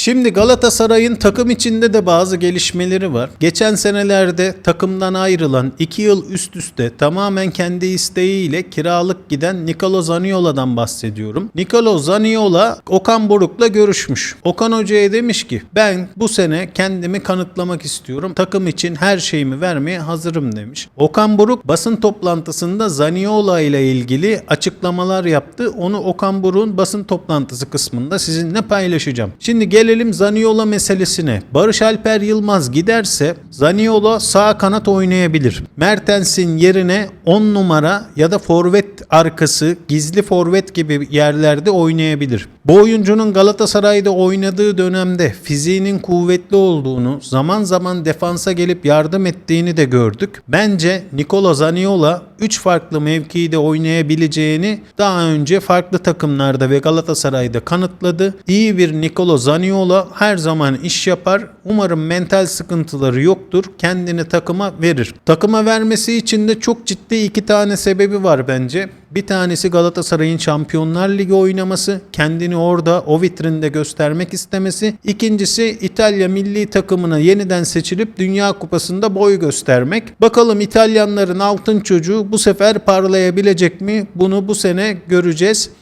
Şimdi Galatasaray'ın takım içinde de bazı gelişmeleri var. Geçen senelerde takımdan ayrılan 2 yıl üst üste tamamen kendi isteğiyle kiralık giden Nicolo Zaniola'dan bahsediyorum. Nicolo Zaniola Okan Buruk'la görüşmüş. Okan Hoca'ya demiş ki ben bu sene kendimi kanıtlamak istiyorum. Takım için her şeyimi vermeye hazırım demiş. Okan Buruk basın toplantısında Zaniola ile ilgili açıklamalar yaptı. Onu Okan Buruk'un basın toplantısı kısmında sizinle paylaşacağım. Şimdi gelelim Zaniola meselesine. Barış Alper Yılmaz giderse Zaniola sağ kanat oynayabilir. Mertens'in yerine 10 numara ya da forvet arkası, gizli forvet gibi yerlerde oynayabilir. Bu oyuncunun Galatasaray'da oynadığı dönemde fiziğinin kuvvetli olduğunu, zaman zaman defansa gelip yardım ettiğini de gördük. Bence Nikola Zaniola 3 farklı mevkide oynayabileceğini daha önce farklı takımlarda ve Galatasaray'da kanıtladı. İyi bir Nikola Zaniola her zaman iş yapar. Umarım mental sıkıntıları yoktur. Kendini takıma verir. Takıma vermesi için de çok ciddi iki tane sebebi var bence. Bir tanesi Galatasaray'ın Şampiyonlar Ligi oynaması, kendini orada o vitrinde göstermek istemesi. İkincisi İtalya milli takımına yeniden seçilip Dünya Kupası'nda boy göstermek. Bakalım İtalyanların altın çocuğu bu sefer parlayabilecek mi? Bunu bu sene göreceğiz.